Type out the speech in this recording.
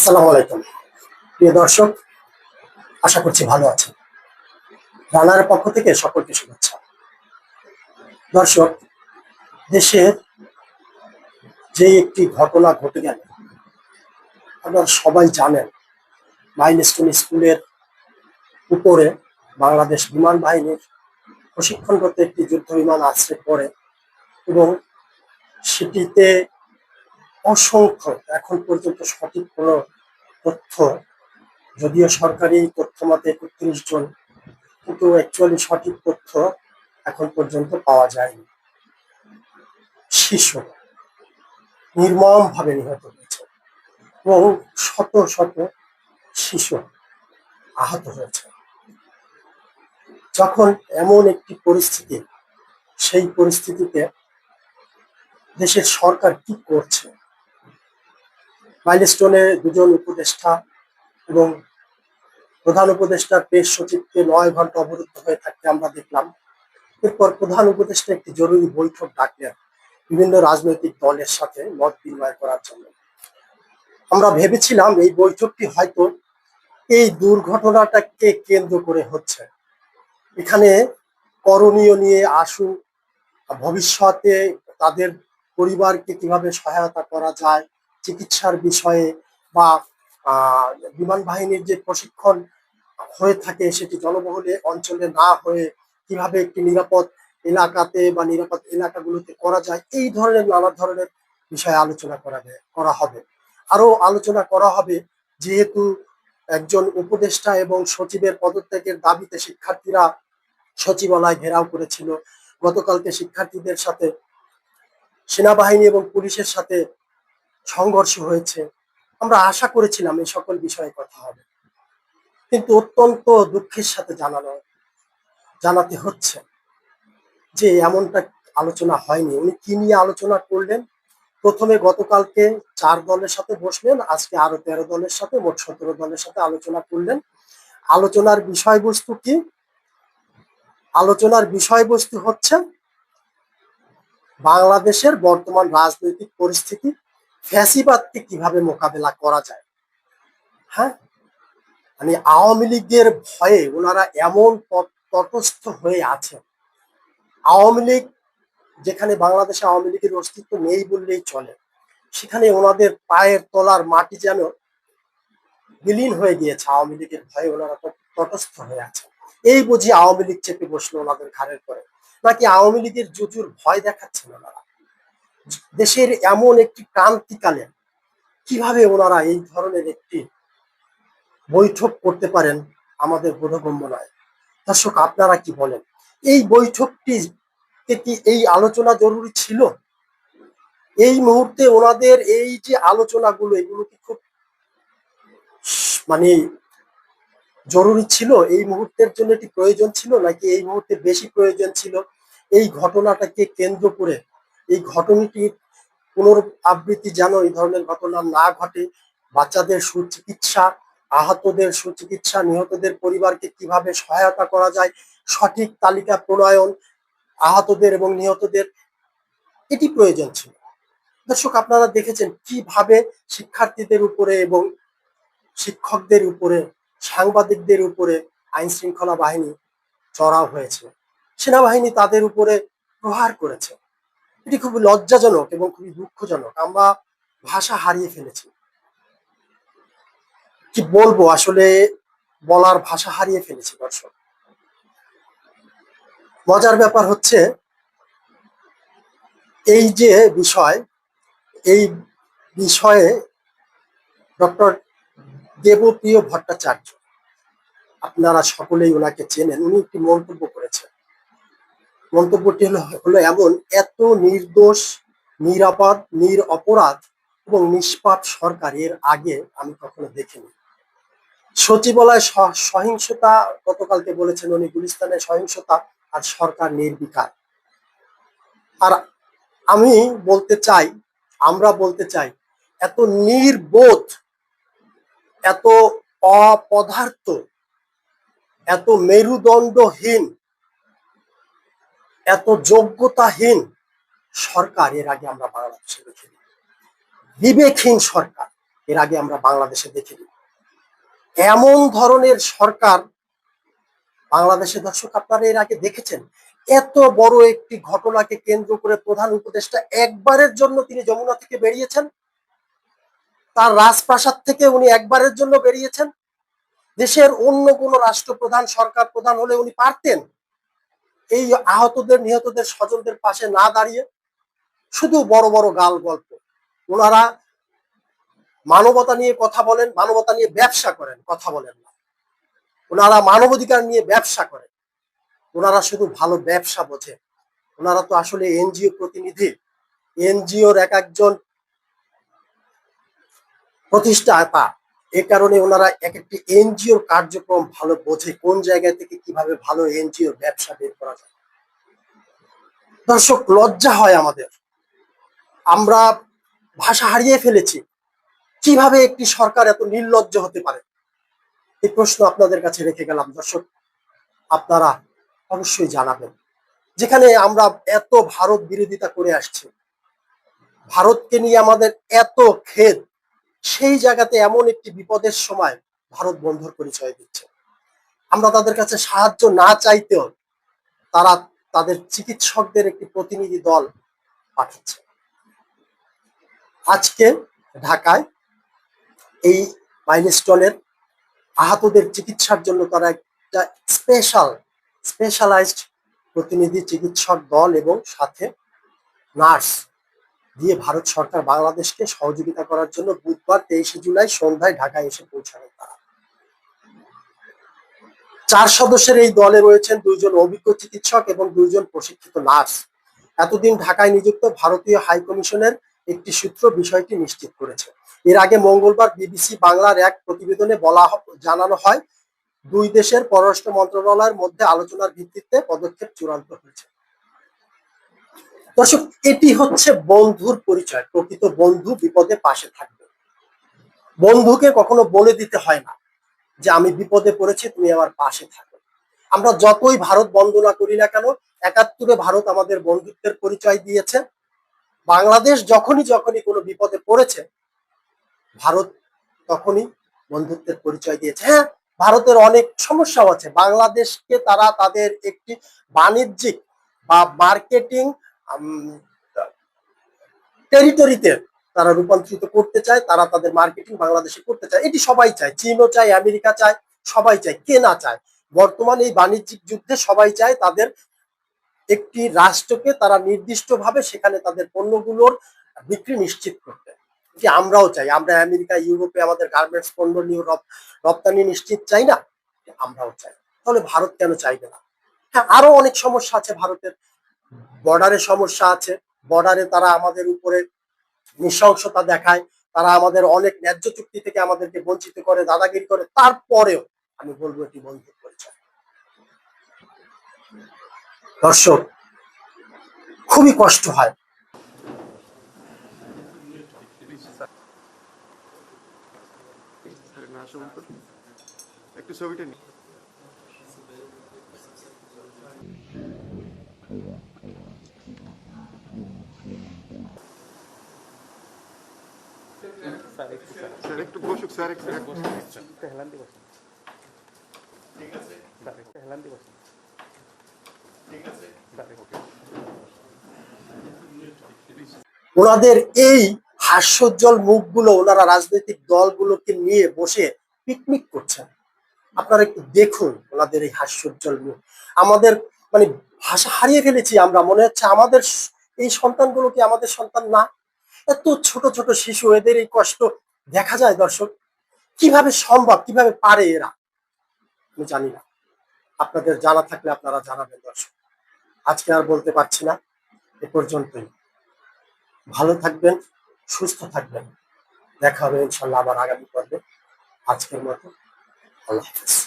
আসসালামু আলাইকুম। প্রিয় দর্শক, আশা করছি ভালো আছেন। রানার পক্ষ থেকে সকলকে শুভেচ্ছা। দর্শক দেশের যে একটি ঘটনা ঘটে গেল, আপনারা সবাই জানেন, মাইলস্টোন স্কুলের উপরে বাংলাদেশ বিমান বাহিনীর প্রশিক্ষণগত একটি যুদ্ধ বিমান আশ্রয় পড়ে এবং সেটিতে অসংখ্য, এখন পর্যন্ত সঠিক কোনো তথ্য, যদিও সরকারি তথ্য মতে একত্রিশ জন, কিন্তু অ্যাকচুয়ালি সঠিক তথ্য এখন পর্যন্ত পাওয়া যায়নি। শিশু নির্মম ভাবে নিহত হয়েছে এবং শত শত শিশু আহত হয়েছে। যখন এমন একটি পরিস্থিতি, সেই পরিস্থিতিতে দেশের সরকার কি করছে? মাইলস্টোনে দুজন উপদেষ্টা এবং প্রধান উপদেষ্টার পেশ সচিবকে নয় ঘণ্টা অবরুদ্ধ হয়ে থাকতে আমরা দেখলাম। এরপর প্রধান উপদেষ্টা একটি জরুরি বৈঠক ডাকলেন বিভিন্ন রাজনৈতিক দলের সাথে মত বিনিময় করার জন্য। আমরা ভেবেছিলাম এই বৈঠকটি হয়তো এই দুর্ঘটনাটাকে কেন্দ্র করে হচ্ছে। এখানে করণীয় নিয়ে আসু ভবিষ্যতে তাদের পরিবারকে কীভাবে সহায়তা করা যায় চিকিৎসার বিষয়ে বা বিমান বাহিনীর যে প্রশিক্ষণ হয়ে থাকে সেটি জনবহুল অঞ্চলে না হয়ে কীভাবে একটি নিরাপদ এলাকাতে বা নিরাপদ এলাকাগুলোতে করা যায়, এই ধরনের নানা ধরনের বিষয়ে আলোচনা করা করা হবে। আরও আলোচনা করা হবে যেহেতু একজন উপদেষ্টা এবং সচিবের পদত্যাগের দাবিতে শিক্ষার্থীরা সচিবালয় ঘেরাও করেছিল। গতকালকে শিক্ষার্থীদের সাথে সেনাবাহিনী এবং পুলিশের সাথে সংঘর্ষ হয়েছে। আমরা আশা করেছিলাম এই সকল বিষয়ে কথা হবে। কিন্তু অত্যন্ত দুঃখের সাথে জানানো, জানাতে হচ্ছে যে এমনটা আলোচনা হয়নি। উনি কি নিয়ে আলোচনা করলেন? প্রথমে গতকালকে চার দলের সাথে বসলেন, আজকে আরও তেরো দলের সাথে, মোট সতেরো দলের সাথে আলোচনা করলেন। আলোচনার বিষয়বস্তু কি? আলোচনার বিষয়বস্তু হচ্ছে বাংলাদেশের বর্তমান রাজনৈতিক পরিস্থিতি ফ্যাসিবাদকে কীভাবে মোকাবেলা করা যায়? হ্যাঁ? মানে আওয়ামী লীগের ভয়ে ওনারা এমন তটস্থ হয়ে আছেন। আওয়ামী লীগ, যেখানে বাংলাদেশে আওয়ামী লীগের অস্তিত্ব নেই বললেই চলে, সেখানে ওনাদের পায়ের তলার মাটি যেন বিলীন হয়ে গিয়েছে। আওয়ামী লীগের ভয়ে ওনারা তটস্থ হয়ে আছে এই বুঝি আওয়ামী লীগ চেপে বসল ওনাদের ঘাড়ের পরে। নাকি আওয়ামী লীগের জুজুর ভয় দেখাচ্ছেন ওনারা? দেশের এমন একটি ক্রান্তিকালে কীভাবে ওনারা এই ধরনের একটি বৈঠক করতে পারেন আমাদের বোধগম্য নয় দর্শক, আপনারা কি বলেন? এই বৈঠকটি কি এই আলোচনা জরুরি ছিল? এই মুহূর্তে ওনাদের এই যে আলোচনাগুলো, এগুলো কি খুব মানে জরুরি ছিল? এই মুহূর্তের জন্য কি প্রয়োজন ছিল? নাকি এই মুহূর্তে বেশি প্রয়োজন ছিল? এই ঘটনাটাকে কেন্দ্র করে এই ঘটনাটির পুনরাবৃত্তি যেন এই ধরনের ঘটনা না ঘটে, বাচ্চাদের সুচিকিৎসা, আহতদের সুচিকিৎসা, নিহতদের পরিবারকে কীভাবে সহায়তা করা যায়, সঠিক তালিকা প্রণয়ন, আহতদের এবং নিহতদের, এটি প্রয়োজন ছিল। দর্শক, আপনারা দেখেছেন কীভাবে শিক্ষার্থীদের উপরে এবং শিক্ষকদের উপরে, সাংবাদিকদের উপরে আইন শৃঙ্খলা বাহিনী চড়াও হয়েছে। সেনাবাহিনী তাদের উপরে প্রহার করেছে। এটি খুব লজ্জাজনক এবং খুবই দুঃখজনক। আমরা ভাষা হারিয়ে ফেলেছি। কি বলব? আসলে বলার ভাষা হারিয়ে ফেলেছি, দর্শক। মজার ব্যাপার হচ্ছে, এই যে বিষয়, এই বিষয়ে ডক্টর দেবপ্রিয় ভট্টাচার্য, আপনারা সকলেই ওনাকে চেনেন। উনি একটি মন্তব্য করেছেন। মন্তব্যটি হলো এমন, এত নির্দোষ, নিরাপদ নির অপরাধ এবং নিষ্পাপ সরকার এর আগে আমি কখনো দেখিনি। সচিবালয় সহিংসতা গতকালকে বলেছেন উনি গুলিস্তানের সহিংসতা আর সরকার নির্বিকার। আর আমি বলতে চাই, আমরা বলতে চাই, এত নির্বোধ, এত অপদার্থ, এত মেরুদণ্ডহীন এত যোগ্যতাহীন সরকার, এর আগে আমরা বাংলাদেশে দেখিনি। বিবেকহীন সরকার, এর আগে আমরা বাংলাদেশে দেখিনি। এমন ধরনের সরকার বাংলাদেশে দর্শক আপনারা এর আগে দেখেছেন। এত বড় একটি ঘটনাকে কেন্দ্র করে প্রধান উপদেষ্টা একবারের জন্য তিনি যমুনা থেকে বেরিয়েছেন। তার রাজপ্রাসাদ থেকে উনি একবারের জন্য বেরিয়েছেন। দেশের অন্য কোনো রাষ্ট্রপ্রধান, সরকার প্রধান হলে উনি পারতেন। এই আহতদের, নিহতদের স্বজনদের পাশে না দাঁড়িয়ে শুধু বড় বড় গাল গল্প। ওনারা মানবতা নিয়ে কথা বলেন, মানবতা নিয়ে ব্যবসা করেন, কথা বলেন না। ওনারা মানবাধিকার নিয়ে ব্যবসা করেন। ওনারা শুধু ভালো ব্যবসা বোঝে ওনারা তো আসলে এনজিও প্রতিনিধি। এনজিওর এক একজন প্রতিষ্ঠাতা। এ কারণে ওনারা এক একটি এনজিওর কার্যক্রম ভালো বোঝে, কোন জায়গা থেকে কীভাবে ভালো এনজিওর ব্যবসা বের করা যায়। দর্শক, লজ্জা হয় আমাদের। আমরা ভাষা হারিয়ে ফেলেছি। কীভাবে একটি সরকার এত নির্লজ্জ হতে পারে? এই প্রশ্ন আপনাদের কাছে রেখে গেলাম। দর্শক, আপনারা অবশ্যই জানাবেন। যেখানে আমরা এত ভারত বিরোধিতা করে আসছি, ভারতকে নিয়ে আমাদের এত খেদ সেই জায়গাতে এমন একটি বিপদের সময় ভারত বন্ধুর পরিচয় দিচ্ছে। আমরা তাদের কাছে সাহায্য না চাইতেও তারা তাদের চিকিৎসকদের একটি প্রতিনিধি দল পাঠাচ্ছে। আজকে ঢাকায় এই মাইলস্টোনের আহতদের চিকিৎসার জন্য তারা একটা স্পেশাল, স্পেশালাইজড প্রতিনিধি চিকিৎসক দল এবং সাথে নার্স দিয়ে ভারত সরকার বাংলাদেশকে সহযোগিতা করার জন্য বুধবার তেইশে জুলাই সন্ধ্যায় ঢাকায় এসে পৌঁছানো তারা। চার সদস্যের এই দলে রয়েছেন দুইজন অভিজ্ঞ চিকিৎসক এবং দুইজন প্রশিক্ষিত নার্স। এতদিন ঢাকায় নিযুক্ত ভারতীয় হাই কমিশনের একটি সূত্র বিষয়টি নিশ্চিত করেছে। এর আগে মঙ্গলবার বিবিসি বাংলার এক প্রতিবেদনে বলা জানানো হয়, দুই দেশের পররাষ্ট্র মন্ত্রণালয়ের মধ্যে আলোচনার ভিত্তিতে পদক্ষেপ চূড়ান্ত হয়েছে। দর্শক, এটি হচ্ছে বন্ধুর পরিচয়। প্রকৃত বন্ধু বিপদে পাশে থাকবে। বন্ধুকে কখনো বলে দিতে হয় না যে, আমি বিপদে পড়েছি, তুমি আমার পাশে থাকো। আমরা যতই ভারত বন্দনা করি না কেন, একাত্তরে ভারত আমাদের বন্ধুত্বের পরিচয় দিয়েছে। বাংলাদেশ যখনই যখনই কোনো বিপদে পড়েছে, ভারত তখনই বন্ধুত্বের পরিচয় দিয়েছে। হ্যাঁ ভারতের অনেক সমস্যাও আছে। বাংলাদেশকে তারা তাদের একটি বাণিজ্যিক বা মার্কেটিং টেরিটরিতে তারা রূপান্তরিত করতে চায়, তারা তাদের মার্কেটিং বাংলাদেশে করতে চায়। এটি সবাই চায়। চীনও চায়, আমেরিকা চায়, সবাই চায়, কে না চায়? বর্তমানে এই বাণিজ্যিক যুদ্ধে সবাই চায় তাদের একটি রাষ্ট্রকে তারা নির্দিষ্টভাবে সেখানে তাদের পণ্যগুলোর বিক্রি নিশ্চিত করতে। যে আমরাও চাই। আমরা আমেরিকা, ইউরোপে আমাদের গার্মেন্টস পণ্য নিয়ে রপ্তানি নিশ্চিত চাই না? আমরাও চাই। তাহলে ভারত কেন চাইবে না? হ্যাঁ আরও অনেক সমস্যা আছে ভারতের বর্ডারে সমস্যা আছে। বর্ডারে তারা আমাদের উপরে নৃশংসতা দেখায়। তারা আমাদের অনেক ন্যায্য চুক্তি থেকে আমাদেরকে বঞ্চিত করে, দাদাগিরি করে। তারপরেও আমি বলব এটি বন্ধু পরিচয় দর্শক, খুবই কষ্ট হয়। একটু ছবিটা বসুক, স্যার হেলান্তি বসেন ঠিক আছে ওনাদের এই হাস্যোজ্জ্বল মুখগুলো ওনারা রাজনৈতিক দলগুলোকে নিয়ে বসে পিকনিক করছেন। আপনারা একটু দেখুন ওনাদের এই হাস্যোজ্জ্বল মুখ। আমাদের মানে ভাষা হারিয়ে ফেলেছি আমরা, মনে হচ্ছে আমাদের এই সন্তানগুলো কি আমাদের সন্তান না? এত ছোট ছোট শিশু, এদের এই কষ্ট দেখা যায় দর্শক, কীভাবে সম্ভব, কীভাবে পারে এরা? আমি জানি না। আপনাদের জানা থাকলে আপনারা জানাবেন দর্শক। আজকে আর বলতে পারছি না, এ পর্যন্তই। ভালো থাকবেন, সুস্থ থাকবেন। দেখা হবে ইনশাল্লাহ আবার আগামী পর্বে। আজকের মতো, আল্লাহ হাফেজ।